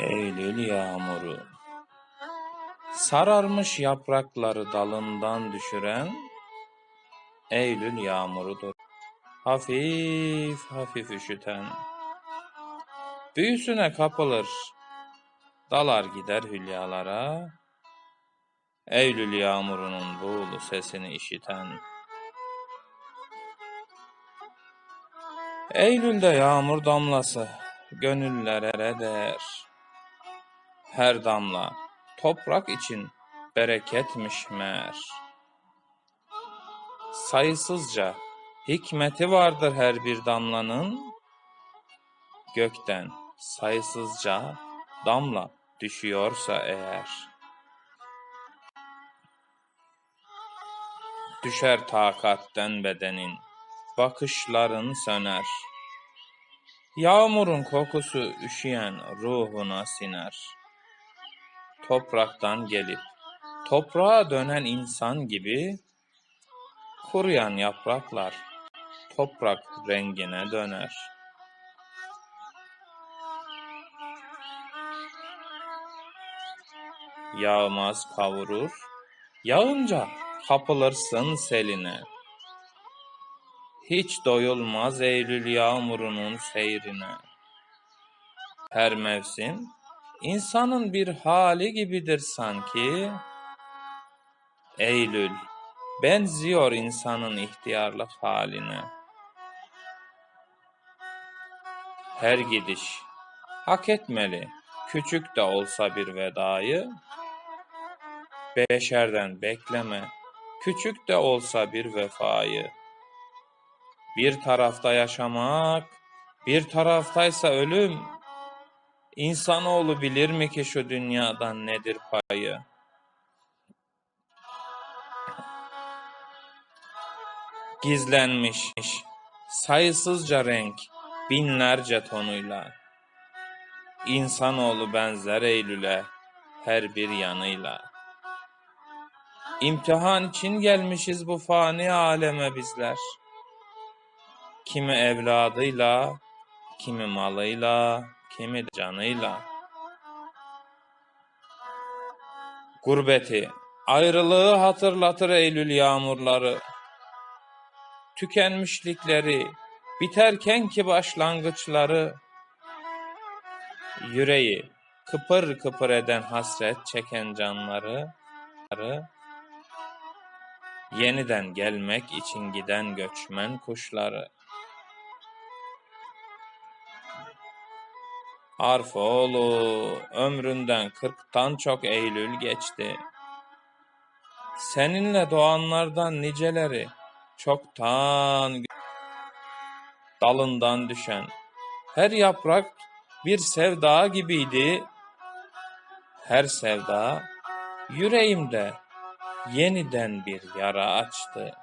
Eylül yağmuru. Sararmış yaprakları dalından düşüren Eylül yağmurudur. Hafif hafif üşüten. Büyüsüne kapılır. Dalar gider hülyalara. Eylül yağmurunun buğulu sesini işiten. Eylül'de yağmur damlası gönüllere değer. Her damla toprak için bereketmiş meğer. Sayısızca hikmeti vardır her bir damlanın. Gökten sayısızca damla düşüyorsa eğer. Düşer takatten bedenin, bakışların söner. Yağmurun kokusu üşüyen ruhuna siner. Topraktan gelip toprağa dönen insan gibi kuruyan yapraklar toprak rengine döner. Yağmaz kavurur, yağınca kapılırsın seline. Hiç doyulmaz Eylül yağmurunun seyrine. Her mevsim insanın bir hali gibidir sanki. Eylül benziyor insanın ihtiyarlık haline. Her gidiş hak etmeli küçük de olsa bir vedayı. Beşerden bekleme küçük de olsa bir vefayı. Bir tarafta yaşamak, bir taraftaysa ölüm. İnsanoğlu bilir mi ki şu dünyadan nedir payı? Gizlenmiş sayısızca renk, binlerce tonuyla. İnsanoğlu benzer Eylül'e her bir yanıyla. İmtihan için gelmişiz bu fani aleme bizler. Kimi evladıyla, kimi malıyla, kimi canıyla. Gurbeti, ayrılığı hatırlatır Eylül yağmurları. Tükenmişlikleri, biterken ki başlangıçları. Yüreği kıpır kıpır eden hasret çeken canları. Yeniden gelmek için giden göçmen kuşları. Arfoğlu ömründen kırktan çok Eylül geçti. Seninle doğanlardan niceleri çoktan dalından düşen her yaprak bir sevda gibiydi. Her sevda yüreğimde yeniden bir yara açtı.